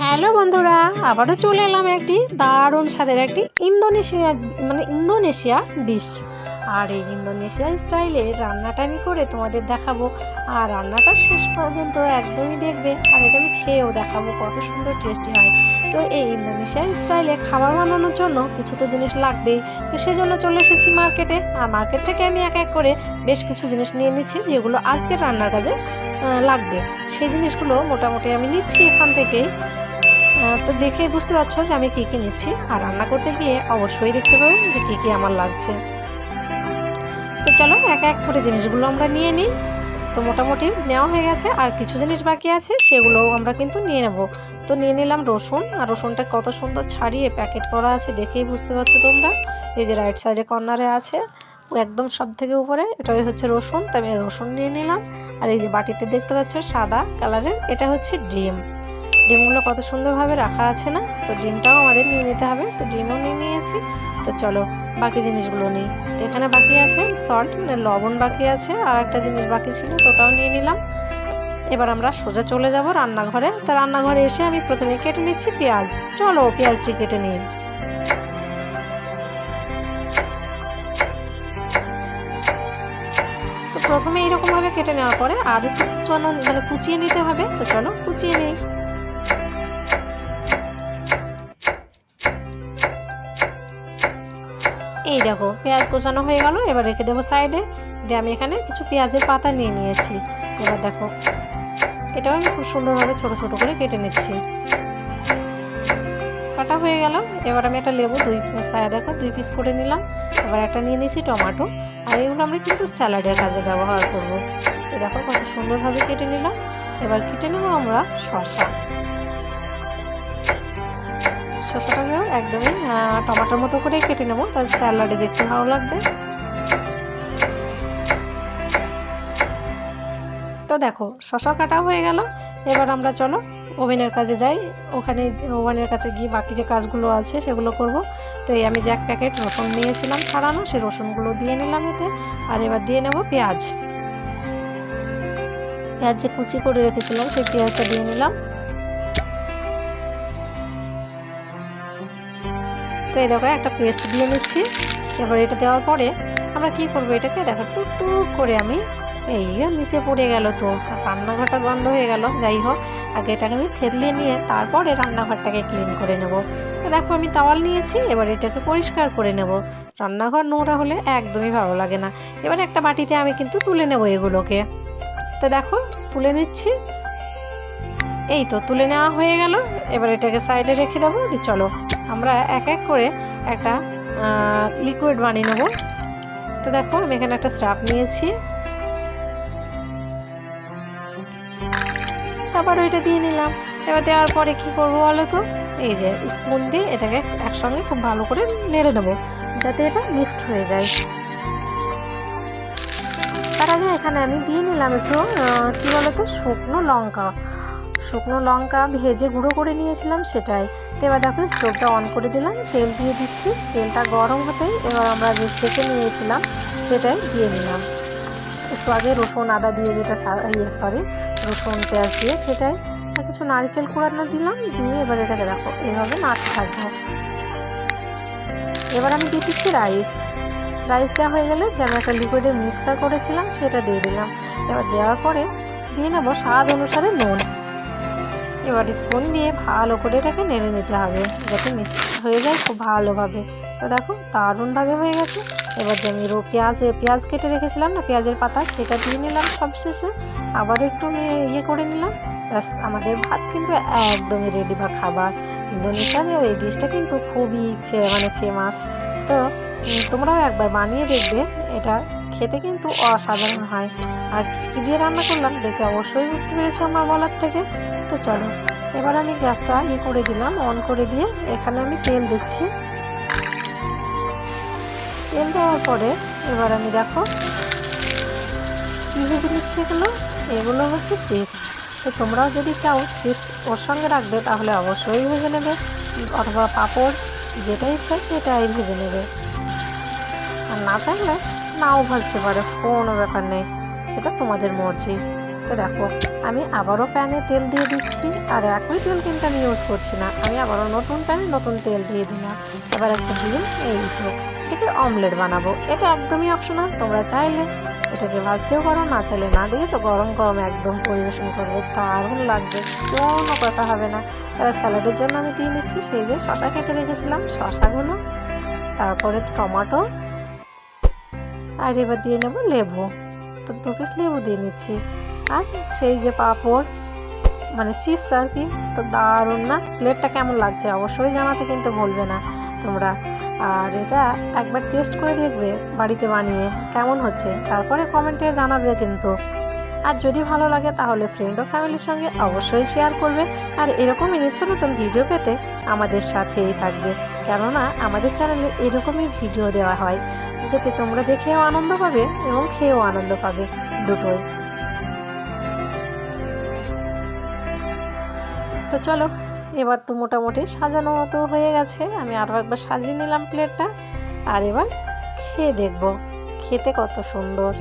Hello বন্ধুরা, আবারও চলে এলাম একটি দারুণ স্বাদের একটি ইন্দোনেশিয়া মানে ইন্দোনেশিয়া ডিশ আর এই ইন্দোনেশিয়া স্টাইলে রান্নাটা আমি করে তোমাদের দেখাবো। আর রান্নাটা শেষ পর্যন্ত একদমই দেখবে, আর এটা আমি খেয়েও দেখাবো কত সুন্দর টেস্টি হয়। তো এই ইন্দোনেশিয়া স্টাইলে খাবার বানানোর জন্য কিছু তো জিনিস লাগবেই। তো সেজন্য চলে এসেছি মার্কেটে আর মার্কেট থেকে আমি এক এক করে বেশ কিছু জিনিস নিয়ে নিচ্ছি, যেগুলো আজকের রান্নার কাজে লাগবে। সেই জিনিসগুলো মোটামুটি আমি নিচ্ছি এখান থেকেই। তো দেখেই বুঝতে পারছ যে আমি কী কী নিচ্ছি। আর রান্না করতে গিয়ে অবশ্যই দেখতে পাবে যে কী কী আমার লাগছে। তো চলো, এক এক করে জিনিসগুলো আমরা নিয়ে নিই। তো মোটামুটি নেওয়া হয়ে গেছে। আর কিছু জিনিস বাকি আছে, সেগুলোও আমরা কিন্তু নিয়ে নেব। তো নিয়ে নিলাম রসুন। আর রসুনটা কত সুন্দর ছাড়িয়ে প্যাকেট করা আছে দেখেই বুঝতে পারছ তোমরা। এই যে রাইট সাইডে কর্নারে আছে। একদম সব থেকে উপরে, এটাই হচ্ছে রসুন। তো আমি রসুন নিয়ে নিলাম। আর এই যে বাটিতে দেখতে পাচ্ছ সাদা কালারের এটা হচ্ছে ডিম। ডিমগুলো কত সুন্দরভাবে রাখা আছে না? তো ডিমটাও আমাদের নিয়ে নিতে হবে। তো ডিমও নিয়ে নিয়েছি। তো চলো বাকি জিনিসগুলো নিই। তো এখানে বাকি আছে সল্ট মানে লবণ বাকি আছে, আর একটা জিনিস বাকি ছিল, তো ওটাও নিয়ে নিলাম। এবার আমরা সোজা চলে যাব রান্নাঘরে। তো রান্নাঘরে এসে আমি প্রথমে কেটে নিচ্ছি পেঁয়াজ। চলো পেঁয়াজটি কেটে নিই। তো প্রথমে এইরকমভাবে কেটে নেওয়ার পরে আর একটু মানে কুচিয়ে নিতে হবে। তো চলো কুচিয়ে নিই। দেখো, পেঁয়াজ কোচানো হয়ে গেল, এবার রেখে দেবো সাইডে। দিয়ে আমি এখানে কিছু পেঁয়াজের পাতা নিয়ে নিয়েছি। এবার দেখো, এটাও আমি খুব সুন্দরভাবে ছোট ছোট করে কেটে নিচ্ছি। কাটা হয়ে গেল, এবার আমি একটা লেবু, দুই সায়া দেখো, দুই পিস করে নিলাম। এবার একটা নিয়ে নিয়েছি টমেটো, আর এগুলো আমরা কিন্তু স্যালাডের কাজে ব্যবহার করব। তো দেখো কত সুন্দরভাবে কেটে নিলাম। এবার কেটে নেব আমরা শসা। শসাটাকেও একদমই। টমেটোর মতো করেই কেটে নেব তাহলে স্যালাডে দেখতে ভালো লাগবে। তো দেখো, শশা কাটা হয়ে গেল। এবার আমরা চলো, ওভেনের কাজে যাই। ওখানে, ওভেনের কাছে গিয়ে বাকি যে কাজগুলো আছে, সেগুলো করব। তো এই আমি যে এক প্যাকেট রসুন নিয়েছিলাম ছাড়ানো সেই রসুনগুলো দিয়ে নিলাম এতে। আর এবার দিয়ে নেব পেঁয়াজ। পেঁয়াজ যে কুচি করে রেখেছিলাম, সেই পেঁয়াজটা দিয়ে নিলাম। তো এই দেখো, একটা পেস্ট দিয়ে নিচ্ছি। এবার এটা দেওয়ার পরে আমরা কি করব এটাকে? দেখো, টুক টুক করে আমি এই নিচে পড়ে গেল তো রান্নাঘরটা গন্ধ হয়ে গেল। যাই হোক, আগে এটাকে আমি থেতলে নিয়ে তারপরে রান্নাঘরটাকে ক্লিন করে নেব। দেখো, আমি তাওয়াল নিয়েছি, এবার এটাকে পরিষ্কার করে নেব। রান্নাঘর নোংরা হলে একদমই ভালো লাগে না। এবার একটা বাটিতে আমি কিন্তু তুলে নেব এগুলোকে। তো দেখো, তুলে নিচ্ছি। এই তো তুলে নেওয়া হয়ে গেল। এবার এটাকে সাইডে রেখে দেবো। দি চলো, আমরা এক এক করে একটা লিকুইড বানিয়ে নেব। তো দেখো, আমি এখানে একটা স্টাফ নিয়েছি। তারপর ওইটা দিয়ে নিলাম। এবার দেওয়ার পরে কি করব বলো তো? এই যে স্পুন দিয়ে এটাকে একসঙ্গে খুব ভালো করে নেড়ে নেব, যাতে এটা মিক্সড হয়ে যায়। তার আগে এখানে আমি দিয়ে নিলাম একটু কি বলো তো? শুকনো লঙ্কা। শুকনো লঙ্কা ভেজে গুঁড়ো করে নিয়েছিলাম সেটাই। তো এবার দেখো, স্টোভটা অন করে দিলাম, তেল দিয়ে দিচ্ছি। তেলটা গরম হতেই এবার আমরা যে ছেঁকে নিয়েছিলাম সেটাই দিয়ে নিলাম একটু আগে রসুন, আদা দিয়ে যেটা ইয়ে সরি রসুন, পেঁয়াজ দিয়ে সেটাই। কিছু নারকেল কুড়ানো দিলাম, দিয়ে এবার এটাকে দেখো এইভাবে নাড়তে থাকব। এবার আমি দিয়ে দিচ্ছি রাইস রাইস দেওয়া হয়ে গেলে যে আমি একটা লিকুইডের মিক্সার করেছিলাম, সেটা দিয়ে দিলাম। এবার দেওয়ার পরে দিয়ে নেব স্বাদ অনুসারে নুন। এবার স্পুন দিয়ে ভালো করে এটাকে নেড়ে নিতে হবে। যাতে মিক্স হয়ে যায় খুব ভালোভাবে। তো দেখো দারুণভাবে হয়ে গেছে। এবার যে আমি পেঁয়াজ পেঁয়াজ কেটে রেখেছিলাম না, পেঁয়াজের পাতা, সেটা দিয়ে নিলাম সবশেষে। আবার একটু আমি ইয়ে করে নিলাম। ব্যাস, আমাদের ভাত কিন্তু একদমই রেডি বা খাবার। ইন্দোনেশিয়ার এই ডিশটা কিন্তু খুবই মানে ফেমাস তো তোমরাও একবার বানিয়ে দেখবে। এটা খেতে কিন্তু অসাধারণ হয়। আর কী দিয়ে রান্না করলাম দেখে অবশ্যই বুঝতে পেরেছ আমার বলার থেকে। তো চলো, এবার আমি গ্যাসটা ই করে দিলাম, অন করে দিয়ে এখানে আমি তেল দিচ্ছি। তেল দেওয়ার পরে এবার আমি দেখো কী ভেজে নিচ্ছি এগুলো? এগুলো হচ্ছে চিপস। তো তোমরাও যদি চাও চিপস ওর সঙ্গে রাখবে তাহলে অবশ্যই ভেজে নেবে। অথবা পাঁপড়, যেটা ইচ্ছা সেটাই ভেজে নেবে। আর না চাইলে নাও ভাজতে পারে, কোনো ব্যাপার নেই। সেটা তোমাদের মর্জি। তো দেখো, আমি আবারও প্যানে তেল দিয়ে দিচ্ছি, আর একই তেল কিন্তু আমি ইউজ করছি না। আমি আবারও নতুন প্যানে নতুন তেল দিয়ে দিলাম। এবার একটা ডিম, এই তো। এটাকে অমলেট বানাবো। এটা একদমই অপশনাল তোমরা চাইলে এটাকে ভাজতেও পারো, না চাইলে না দেখেছ গরম গরম একদম পরিবেশন করবে, দারুণ লাগবে, কোনো কথা হবে না। এবার স্যালাডের জন্য আমি দিয়ে নিচ্ছি সেই যে শশা কেটে রেখেছিলাম শশাগুলো তারপরে টমেটো আর এবার দিয়ে নেব লেবু। তো দু পিস লেবু দিয়ে নিচ্ছি। আর সেই যে পাঁপড় মানে চিপস আর কি, তো দারুণ না? প্লেটটা কেমন লাগছে অবশ্যই জানাতে কিন্তু ভুলবে না। তোমরা, আর এটা একবার টেস্ট করে দেখবে বাড়িতে বানিয়ে কেমন হচ্ছে। তারপরে কমেন্টে জানাবে কিন্তু। আর যদি ভালো লাগে তাহলে ফ্রেন্ড ও ফ্যামিলির সঙ্গে অবশ্যই শেয়ার করবে। আর এরকমই নিত্য নতুন ভিডিও পেতে আমাদের সাথেই থাকবে। কেননা আমাদের চ্যানেলে এরকমই ভিডিও দেওয়া হয়, যাতে তোমরা দেখেও আনন্দ পাবে এবং খেয়েও আনন্দ পাবে দুটোই। তো চলো, এবার তো মোটামুটি সাজানো মতো হয়ে গেছে, আমি আরও একবার সাজিয়ে নিলাম প্লেটটা, আর এবার খেয়ে দেখব, খেতে কত সুন্দর।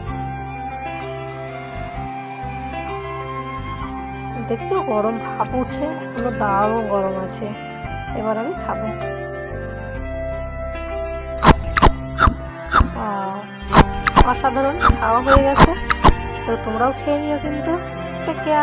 দেখছ গরম ভাপ উঠছে, এখনও দারুণ গরম আছে, এবার আমি খাব। অসাধারণ খাওয়া হয়ে গেছে। তো তোমরাও খেয়ে নিও কিন্তু। Take care